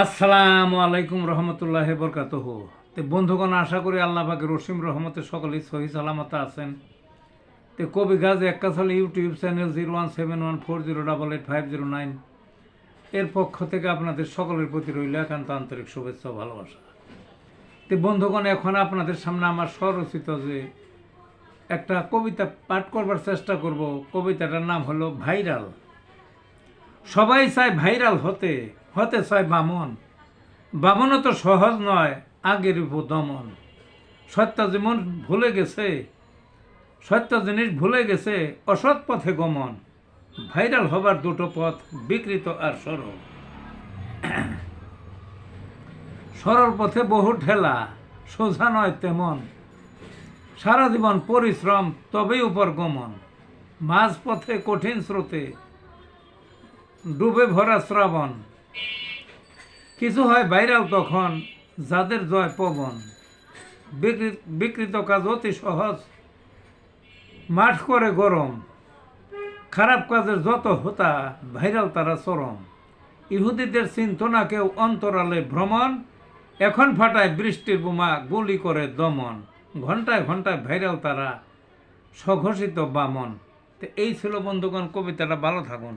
আসসালামু আলাইকুম রহমতুল্লাহ বরকাত তো বন্ধুগণ, আশা করি আল্লাহ পাকে রসিম রহমতে সকলেই সহি সালামত আছেন। তো কবি গাজ একাশাল YouTube channel zero one seven one four zero double eight five zero nine এর পক্ষ থেকে আপনাদের সকলের প্রতি রইল একান্ত আন্তরিক শুভেচ্ছা ভালোবাসা। তো বন্ধুগণ, এখন আপনাদের সামনে আমার স্বরচিত যে একটা কবিতা পাঠ করবার চেষ্টা করব। কবিতাটার নাম হলো ভাইরাল। সবাই চায় ভাইরাল হতে হতে চায় বামন। বামনও তো সহজ নয়, আগের দমন। সত্য যেমন ভুলে গেছে, সত্য জিনিস ভুলে গেছে, অসৎ পথে গমন। ভাইরাল হবার দুটো পথ, বিকৃত আর সরল। সরল পথে বহু ঠেলা, সোজা নয় তেমন। সারা জীবন পরিশ্রম, তবেই উপর গমন। মাঝ পথে কঠিন স্রোতে ডুবে ভরা শ্রাবণ কিছু হয় ভাইরাল তখন যাদের জয় পবন বিকৃ- বিকৃত কাজ অতি সহজ। মাঠ করে গরম। খারাপ কাজের যত হতা, ভাইরাল তারা চরম। ইহুদিদের চিন্তনা কেউ অন্তরালে ভ্রমণ। এখন ফাটায় বৃষ্টির বোমা, গুলি করে দমন। ঘন্টায় ঘন্টায় ভাইরাল তারা স্বঘোষিত বামন। তো এই ছিল বন্ধুগণ, কবিতাটা ভালো থাকুন।